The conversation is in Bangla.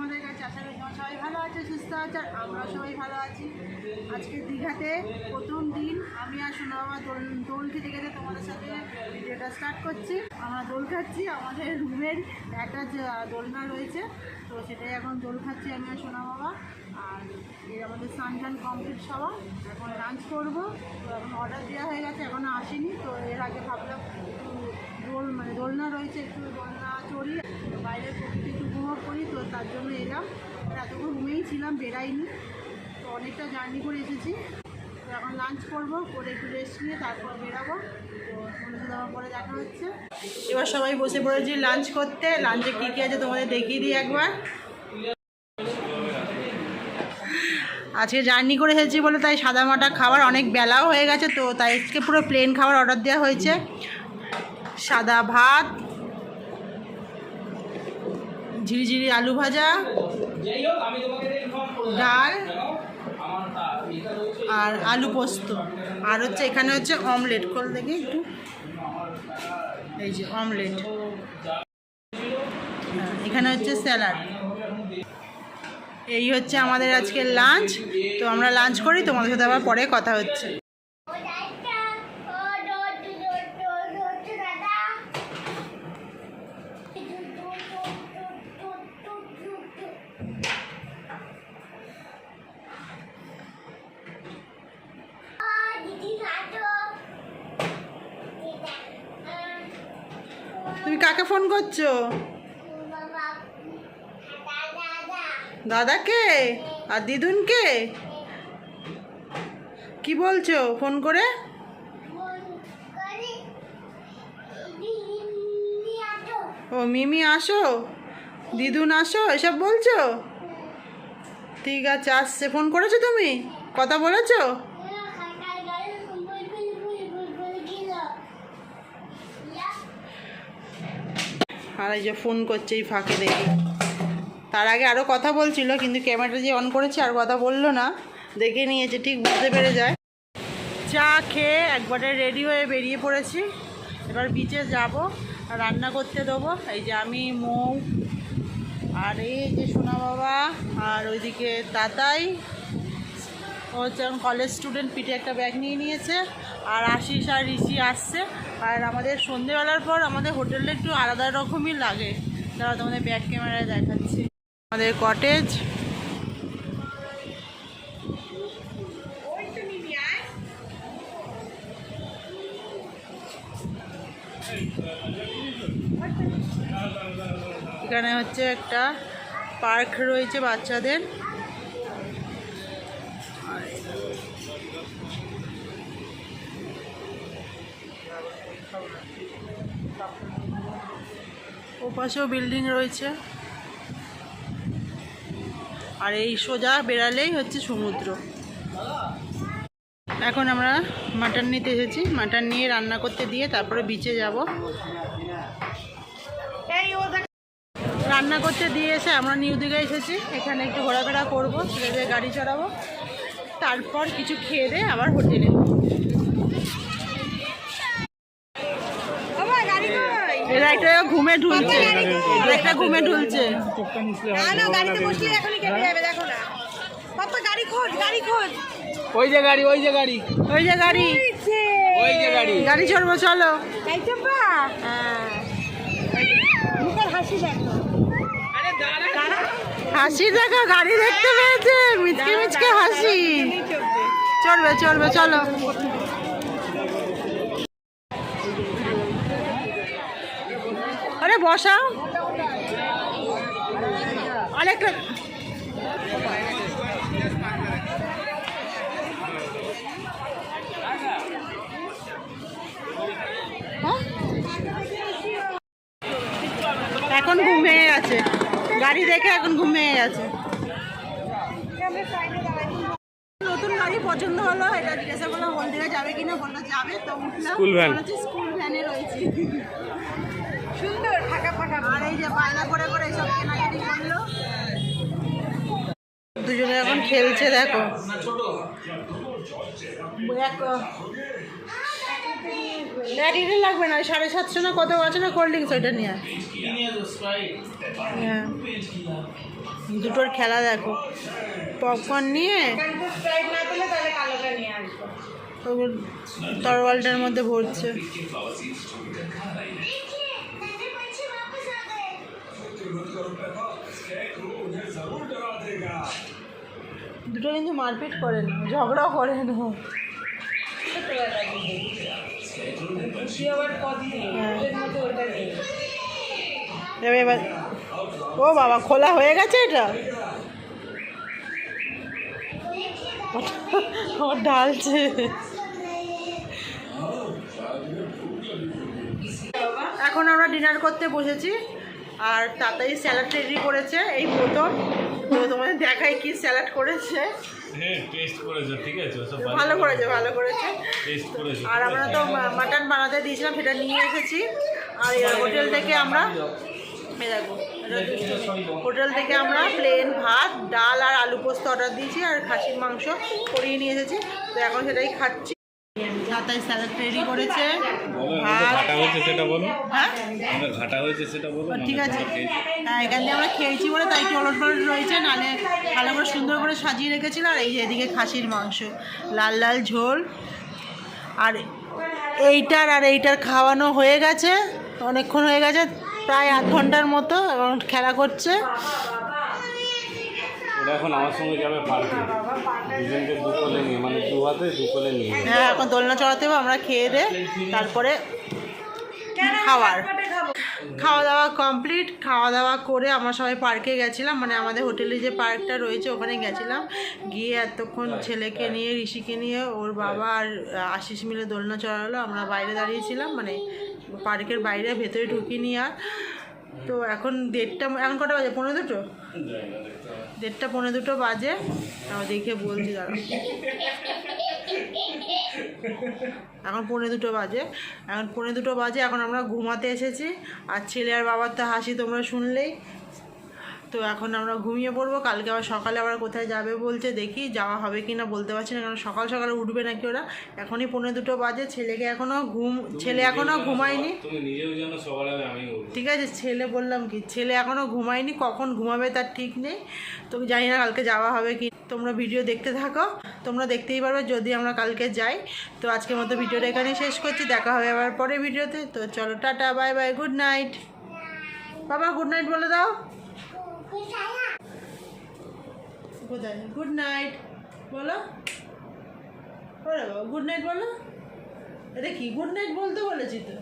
তোমাদের কাছে আশা করি তোমরা সবাই ভালো আছে, সুস্থ আছে, আর আমরা সবাই ভালো আছি। আজকে দীঘাতে প্রথম দিন। আমি আর সোনা বাবা দোল দোল খেতে গেলে তোমাদের সাথে ভিডিওটা স্টার্ট করছি। আমরা দোল খাচ্ছি, আমাদের রুমের একটা দোলনা রয়েছে। তো সেটাই এখন দোল খাচ্ছি আমি আর সোনা বাবা। আর এই আমাদের স্নান টান কমপ্লিট সবার। এখন লাঞ্চ করব। তো এখন অর্ডার দেওয়া হয়ে গেছে এখনও আসেনি। তো এর আগে ভাবলাম একটু দোল মানে দোলনা রয়েছে, একটু দোলনা চড়ি বাইরের প্রকৃতি উপভোগ করি তো তার জন্য এলাম। এতক্ষণ রুমেই ছিলাম, বেরাইনি। তো অনেকটা জার্নি করে এসেছি। তো এখন লাঞ্চ করব, করে একটু রেস্ট নিয়ে তারপর বেরাবো। পরে দেখা হচ্ছে। এবার সবাই বসে পড়েছি লাঞ্চ করতে। লাঞ্চে কী কী আছে তোমাদের দেখিয়ে দিই একবার। আজকে জার্নি করে এসেছি বলে তাই সাদা মাটা খাবার অনেক বেলাও হয়ে গেছে, তো তাই আজকে পুরো প্লেন খাবার অর্ডার দেওয়া হয়েছে। সাদা ভাত ঝিরিঝিরি আলু ভাজা ডাল আর আলু পোস্ত। আর হচ্ছে এখানে হচ্ছে অমলেট। খোল দেখি একটু। এই যে অমলেট। হ্যাঁ, এখানে হচ্ছে স্যালাড। এই হচ্ছে আমাদের আজকে লাঞ্চ। তো আমরা লাঞ্চ করি তোমাদের সাথে আবার পরে কথা হচ্ছে। কাকে ফোন করছ? দাদাকে? আর দিদুনকে? কি বলছো, ফোন করে? ও, মিমি আসো। দিদুন আসো, এসব বলছো? ঠিক আছে, আসছে। ফোন করেছ তুমি? কথা বলেছ? আর এই যে ফোন করছে এই ফাঁকে দেখি। তার আগে আরও কথা বলছিল, কিন্তু ক্যামেরাটা যে অন করেছে আর কথা বলল না, দেখে নিয়েছে, ঠিক বুঝতে পেরে যায়। চা খেয়ে একবারে রেডি হয়ে বেরিয়ে পড়েছি। এবার বিচে যাব, রান্না করতে দেবো। এই যে আমি, মৌ, আর এই যে সোনা বাবা, আর ওইদিকে তাতাই হচ্ছে এখন কলেজ স্টুডেন্ট পিঠে একটা ব্যাগ নিয়ে নিয়েছে। আর আশিস আর ঋষি আসছে। আর আমাদের সন্ধেবেলার পর আমাদের হোটেলটা একটু আলাদা রকমই লাগে। তারা তোমাদের ব্যাক ক্যামেরায় দেখাচ্ছি। আমাদের কটেজ এখানে হচ্ছে একটা পার্ক রয়েছে বাচ্চাদের। ওপাশেও বিল্ডিং রয়েছে। আর এই সোজা বেড়ালেই হচ্ছে সমুদ্র। এখন আমরা মাটন নিতে এসেছি। মাটন নিয়ে রান্না করতে দিয়ে তারপরে বিচে যাব। রান্না করতে দিয়ে এসে আমরা নিউ দিঘা এসেছি। এখানে একটু ঘোরাফেরা করব গাড়ি চড়াবো। তারপর কিছু খেয়ে দিয়ে আবার হোটেলে এরা একটা ঘুমে ঢুলছে। একটা ঘুমে ঢুলছে। ওই যে গাড়ি ওই যে গাড়ি। ওই যে গাড়ি। ওই যে গাড়ি। গাড়ি চড়বো চলো। হাসি দেখো গাড়ি দেখতে পেয়েছে। মিচকে মিচকে হাসি। চড়বে চড়বে চলো। বসাও। আরেকটা হ্যাঁ? এখন ঘুমিয়ে আছে। গাড়ি দেখে এখন ঘুমিয়ে আছে। নতুন গাড়ি পছন্দ হলো এটা জিজ্ঞাসা করলাম হলদিয়া যাবে কিনা? বলল যাবে তো উঠলাম। স্কুল ভ্যানে রয়েছে। বায়না করে করে সব কেনাকাটি করল। দুজনে এখন খেলছে দেখো। এক লাগবে না? সাড়ে সাতশো না কত আছে না কোল্ড ড্রিঙ্কস ওইটা নিয়ে হ্যাঁ। দুটোর খেলা দেখো। পপকর্ন নিয়ে তরওয়ালটার মধ্যে ভরছে। দুটো কিন্তু মারপিট করে না ঝগড়াও করে না। হ্যাঁ। এবার ও বাবা খোলা হয়ে গেছে এটা? ঢালছে। এখন আমরা ডিনার করতে বসেছি। আর তাড়াতাড়ি স্যালাড রেডি করেছে এই প্রথম। তো তোমাদের দেখাই কি স্যালাড করেছে। হ্যাঁ ভালো করেছে ভালো করেছে। আর আমরা তো মাটন বানাতে দিয়েছিলাম সেটা নিয়ে এসেছি। আর হোটেল থেকে আমরা দেখো হোটেল থেকে আমরা প্লেন ভাত ডাল আর আলু পোস্ত অর্ডার দিয়েছি আর খাসির মাংস করিয়ে নিয়ে এসেছি। তো এখন সেটাই খাচ্ছি। তাতাই স্যালাড রেডি করেছে। ঘাটা হয়েছে সেটা বলো। হ্যাঁ? ঘাটা হয়েছে সেটা বলো ঠিক আছে। হ্যাঁ এখান আমরা খেয়েছি বলে তাই একটু অলট পালট রয়েছে নাহলে ভালো করে সুন্দর করে সাজিয়ে রেখেছিল। আর এই যে এদিকে খাসির মাংস লাল লাল ঝোল। আর এইটার আর এইটার খাওয়ানো হয়ে গেছে অনেকক্ষণ হয়ে গেছে প্রায় আধ ঘণ্টার মতো এবং খেলা করছে। ওরা এখন আমার সঙ্গে যাবে পার্কে দুজনকে দু কোলে নিয়ে মানে দু হাতে দু কোলে নিয়ে হ্যাঁ এখন দোলনা চড়াতে হবে আমরা খেয়ে দে তারপরে খাওয়ার। খাওয়া দাওয়া কমপ্লিট খাওয়া দাওয়া করে আমরা সবাই পার্কে গেছিলাম মানে আমাদের হোটেলে যে পার্কটা রয়েছে ওখানে গেছিলাম। গিয়ে এতক্ষণ ছেলেকে নিয়ে ঋষিকে নিয়ে ওর বাবা আর আশিস মিলে দোলনা চড়ালো আমরা বাইরে দাঁড়িয়েছিলাম মানে পার্কের বাইরে ভেতরে ঢুকিনি আর। তো এখন দেড়টা, এখন কটা বাজে? পনেরো দুটো? দেড়টা পনেরো দুটো বাজে। তাও দেখে বলছি দাঁড়া এখন পনেরো দুটো বাজে। এখন পনেরো দুটো বাজে, এখন আমরা ঘুমাতে এসেছি। আর ছেলে আর বাবার তো হাসি তোমরা শুনলেই। তো এখন আমরা ঘুমিয়ে পড়ব। কালকে আবার সকালে আবার কোথায় যাবে বলছে দেখি যাওয়া হবে কি না বলতে পারছি না কারণ সকাল সকালে উঠবে নাকি ওরা। এখনই পৌনে দুটো বাজে ছেলেকে এখনও ঘুম ছেলে এখনও ঘুমায়নি। ঠিক আছে ছেলে বললাম কি ছেলে এখনও ঘুমায়নি কখন ঘুমাবে তার ঠিক নেই। তো জানি না কালকে যাওয়া হবে কি তোমরা ভিডিও দেখতে থাকো তোমরা দেখতেই পারবে যদি আমরা কালকে যাই। তো আজকের মতো ভিডিওটা এখানেই শেষ করছি দেখা হবে আবার পরে ভিডিওতে। তো চলো tata bye bye good night. বাবা গুড নাইট বলে দাও। কোথায়? গুড নাইট বলো। ওরে বাবা গুড নাইট বলো। এটা কি? গুড নাইট বলতে বলেছি তো।